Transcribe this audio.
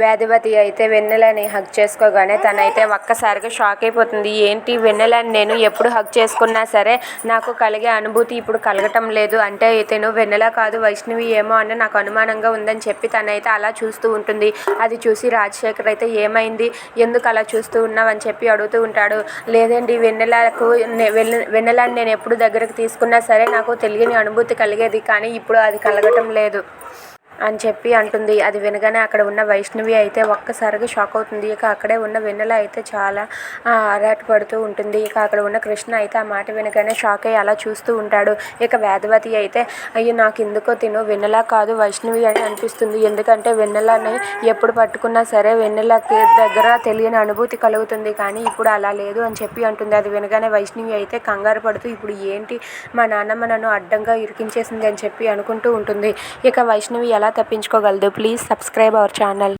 వేదవతి అయితే వెన్నెలని హగ్ చేసుకోగానే తనైతే ఒక్కసారిగా షాక్ అయిపోతుంది. ఏంటి వెన్నెలని నేను ఎప్పుడు హగ్ చేసుకున్నా సరే నాకు కలిగే అనుభూతి ఇప్పుడు కలగటం లేదు. అంటే ఇతను వెన్నెల కాదు వైష్ణవి ఏమో అని నాకు అనుమానంగా ఉందని చెప్పి తనైతే అలా చూస్తూ ఉంటుంది. అది చూసి రాజశేఖర్ అయితే ఏమైంది? ఎందుకు అలా చూస్తూ ఉన్నావు? అని చెప్పి అడుగుతూ ఉంటాడు. లేదండి వెన్నెలకు వెన్నెలని నేను ఎప్పుడు దగ్గరకు తీసుకున్నా సరే నాకు తెలియని అనుభూతి కలిగేది. కానీ ఇప్పుడు అది కలగటం లేదు. అని చెప్పి అంటుంది. అది వినగానే అక్కడ ఉన్న వైష్ణవి అయితే ఒక్కసారిగా షాక్ అవుతుంది. ఇక అక్కడే ఉన్న వెన్నెల అయితే చాలా ఆ, పడుతూ ఉంటుంది. ఇక అక్కడ ఉన్న కృష్ణ అయితే ఆ మాట వినగానే షాక్ అయ్యి అలా చూస్తూ ఉంటాడు. ఇక వేదవతి అయితే అయ్యో నాకు ఎందుకో తిను. వెన్నెల కాదు వైష్ణవి అని అనిపిస్తుంది. ఎందుకంటే వెన్నెలని ఎప్పుడు పట్టుకున్నా సరే వెన్నెలకి దగ్గర తెలియని అనుభూతి కలుగుతుంది. కానీ ఇప్పుడు అలా లేదు అని చెప్పి అంటుంది. అది వినగానే వైష్ణవి అయితే కంగారు పడుతూ ఇప్పుడు ఏంటి? మా నాన్నమ్మ నన్ను అడ్డంగా ఇరికించేసింది అని చెప్పి అనుకుంటూ ఉంటుంది. ఇక వైష్ణవి ఎలా ఎలా తప్పించుకోగలదు. Please subscribe our channel.